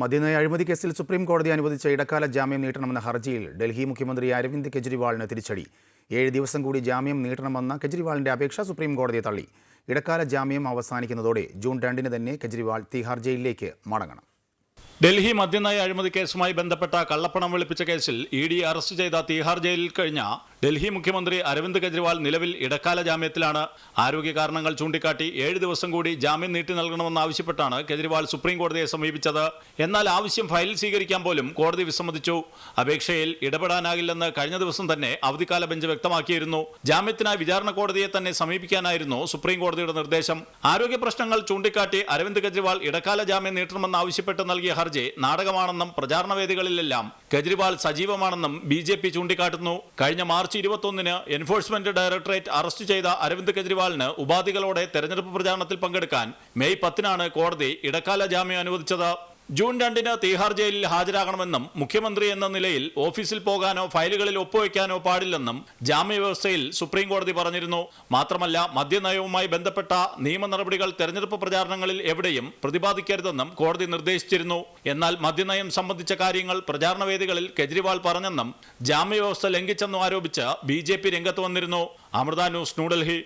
മദ്യനയ അഴിമതി കേസിൽ സുപ്രീം കോടതി അനുവദിച്ച ഇടക്കാല ജാമ്യം നീട്ടണമെന്ന ഹർജിയിൽ ഡൽഹി മുഖ്യമന്ത്രി അരവിന്ദ് കെജ്രിവാളിന് തിരിച്ചടി. ഏഴ് ദിവസം കൂടി ജാമ്യം നീട്ടണമെന്ന കെജ്രിവാളിന്റെ അപേക്ഷ സുപ്രീം കോടതി തള്ളി. ഇടക്കാല ജാമ്യം അവസാനിക്കുന്നതോടെ ജൂൺ രണ്ടിന് തന്നെ കെജ്രിവാൾ തിഹാർ ജയിലിലേക്ക് മടങ്ങണം. ഡൽഹി മദ്യനയ അഴിമതി കേസുമായി ബന്ധപ്പെട്ട കള്ളപ്പണം വെളുപ്പിച്ച കേസിൽ ഇ ഡി അറസ്റ്റ് ചെയ്ത തീഹാർ ജയിലിൽ കഴിഞ്ഞ ഡൽഹി മുഖ്യമന്ത്രി അരവിന്ദ് കെജ്രിവാൾ നിലവിൽ ഇടക്കാല ജാമ്യത്തിലാണ്. ആരോഗ്യ കാരണങ്ങൾ ചൂണ്ടിക്കാട്ടി ഏഴ് ദിവസം കൂടി ജാമ്യം നീട്ടി നൽകണമെന്ന് നൽകണമെന്നാവശ്യപ്പെട്ടാണ് കെജ്രിവാൾ സുപ്രീം കോടതിയെ സമീപിച്ചത്. എന്നാൽ ആവശ്യം ഫയൽ സ്വീകരിക്കാൻ പോലും കോടതി വിസമ്മതിച്ചു. അപേക്ഷയിൽ ഇടപെടാനാകില്ലെന്ന് കഴിഞ്ഞ ദിവസം തന്നെ അവധിക്കാല ബെഞ്ച് വ്യക്തമാക്കിയിരുന്നു. ജാമ്യത്തിനായി വിചാരണ കോടതിയെ തന്നെ സമീപിക്കാനായിരുന്നു സുപ്രീം കോടതിയുടെ നിർദ്ദേശം. ആരോഗ്യ പ്രശ്നങ്ങൾ ചൂണ്ടിക്കാട്ടി അരവിന്ദ് കെജ്രിവാൾ ഇടക്കാല ജാമ്യം നീട്ടണമെന്ന് ആവശ്യപ്പെട്ട് നൽകിയ ഹർജി നാടകമാണെന്നും പ്രചാരണ വേദികളിലെല്ലാം കെജ്രിവാൾ സജീവമാണെന്നും ബി ചൂണ്ടിക്കാട്ടുന്നു. കഴിഞ്ഞ മാർച്ച് ഇരുപത്തൊന്നിന് എൻഫോഴ്സ്മെന്റ് ഡയറക്ടറേറ്റ് അറസ്റ്റ് ചെയ്ത അരവിന്ദ് കെജ്രിവാളിന് ഉപാധികളോടെ തെരഞ്ഞെടുപ്പ് പ്രചാരണത്തിൽ പങ്കെടുക്കാൻ മെയ് പത്തിനാണ് കോടതി ഇടക്കാല ജാമ്യം അനുവദിച്ചത്. ജൂൺ രണ്ടിന് തീഹാർ ജയിലിൽ ഹാജരാകണമെന്നും മുഖ്യമന്ത്രി എന്ന നിലയിൽ ഓഫീസിൽ പോകാനോ ഫയലുകളിൽ ഒപ്പുവെക്കാനോ പാടില്ലെന്നും ജാമ്യവ്യവസ്ഥയിൽ സുപ്രീം കോടതി പറഞ്ഞിരുന്നു. മാത്രമല്ല മദ്യനയവുമായി ബന്ധപ്പെട്ട നിയമ നടപടികൾ തെരഞ്ഞെടുപ്പ് പ്രചാരണങ്ങളിൽ എവിടെയും പ്രതിപാദിക്കരുതെന്നും കോടതി നിർദ്ദേശിച്ചിരുന്നു. എന്നാൽ മദ്യനയം സംബന്ധിച്ച കാര്യങ്ങൾ പ്രചാരണ വേദികളിൽ കെജ്രിവാൾ പറഞ്ഞെന്നും ജാമ്യവ്യവസ്ഥ ലംഘിച്ചെന്നും ആരോപിച്ച് ബി രംഗത്ത് വന്നിരുന്നു. അമൃത ന്യൂസ് ന്യൂഡൽഹി.